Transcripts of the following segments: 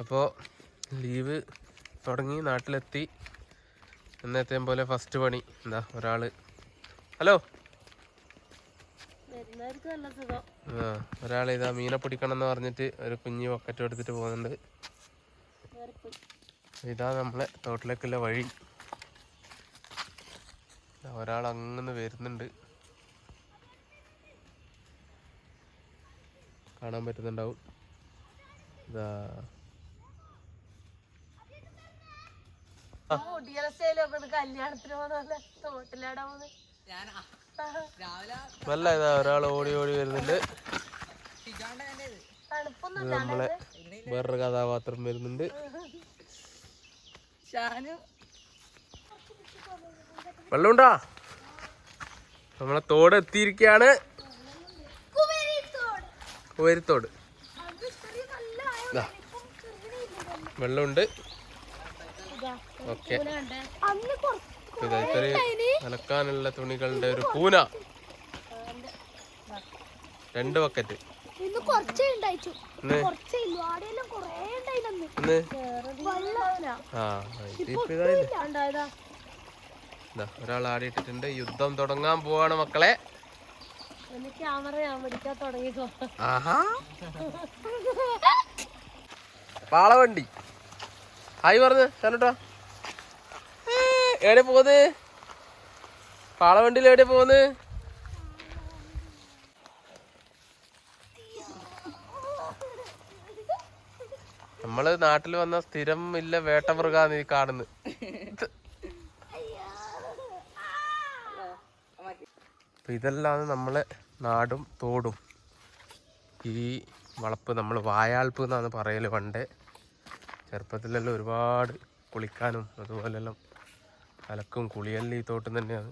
അപ്പോൾ ലീവ് തുടങ്ങി നാട്ടിലെത്തി. എന്നെത്തേം പോലെ ഫസ്റ്റ് പണി. എന്താ ഒരാൾ. ഹലോ? ആ ഒരാൾ ഇതാ മീനെ പിടിക്കണം എന്ന് പറഞ്ഞിട്ട് ഒരു കുഞ്ഞു പൊക്കറ്റ് എടുത്തിട്ട് പോകുന്നുണ്ട്. ഇതാ നമ്മളെ തോട്ടിലേക്കുള്ള വഴി. ഒരാൾ അങ്ങനെ വരുന്നുണ്ട്. കാണാൻ പറ്റുന്നുണ്ടാവും. ഇതാ. കല്യാണത്തിന് പോകുന്ന തോട്ടിലാടാ പോകുന്നത് നല്ല ഇതാ ഒരാൾ ഓടി ഓടി വരുന്നുണ്ട്. നമ്മളെ വേറൊരു കഥാപാത്രം വരുന്നുണ്ട്. ഷാനും. വെള്ളമുണ്ടാ? നമ്മളെ തോട് എത്തിയിരിക്കുകയാണ് കുവരിത്തോട്. വെള്ളമുണ്ട്. ഓക്കെ. ഇതാ ഇത്രയും അലക്കാനുള്ള തുണികളുടെ ഒരു പൂന. രണ്ട് ബക്കറ്റ് ഒരാൾ ആടിയിട്ടിട്ടുണ്ട്. യുദ്ധം തുടങ്ങാൻ പോവാണ് മക്കളെ. എന്ന് ക്യാമറ ഞാൻ പിടിക്കാൻ തുടങ്ങിക്കോ. ആഹാ. പാളവണ്ടി. ആയി പറഞ്ഞു ചേട്ടാ എവിടെ പോകുന്നത് പാളവണ്ടിയിൽ എവിടെ പോകുന്നത് നമ്മൾ നാട്ടിൽ വന്ന സ്ഥിരം ഇല്ല വേട്ടമൃഗാന്ന് ഈ കാണുന്നത് അപ്പൊ ഇതെല്ലാം നമ്മളെ നാടും തോടും. ഈ വളപ്പ് നമ്മൾ വായാൾപ്പ് എന്നാണ് പറയൽ പണ്ട്. ചെറുപ്പത്തിലെല്ലാം ഒരുപാട് കുളിക്കാനും അതുപോലെല്ലാം അലക്കും കുളിയല്ല ഈ തോട്ടം തന്നെയാണ്.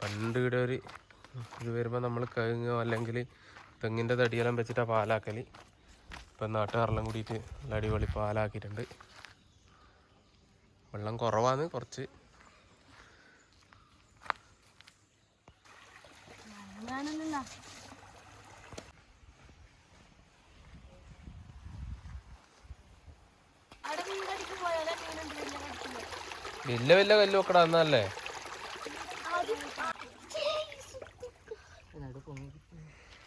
പണ്ട് ഇവിടെ ഒരു ഇത് വരുമ്പോൾ നമ്മൾ കഴുങ്ങോ അല്ലെങ്കിൽ തെങ്ങിന്റെ തടിയെല്ലാം വെച്ചിട്ടാണ് പാലാക്കൽ ഇപ്പം നാട്ടുകാരെല്ലാം കൂടിയിട്ട് നല്ല അടിപൊളി പാലാക്കിയിട്ടുണ്ട്. വെള്ളം കുറവാണ് കുറച്ച്. വലിയ വലിയ വലിയ കല്ല് വെക്കടാ എന്നല്ലേ everything.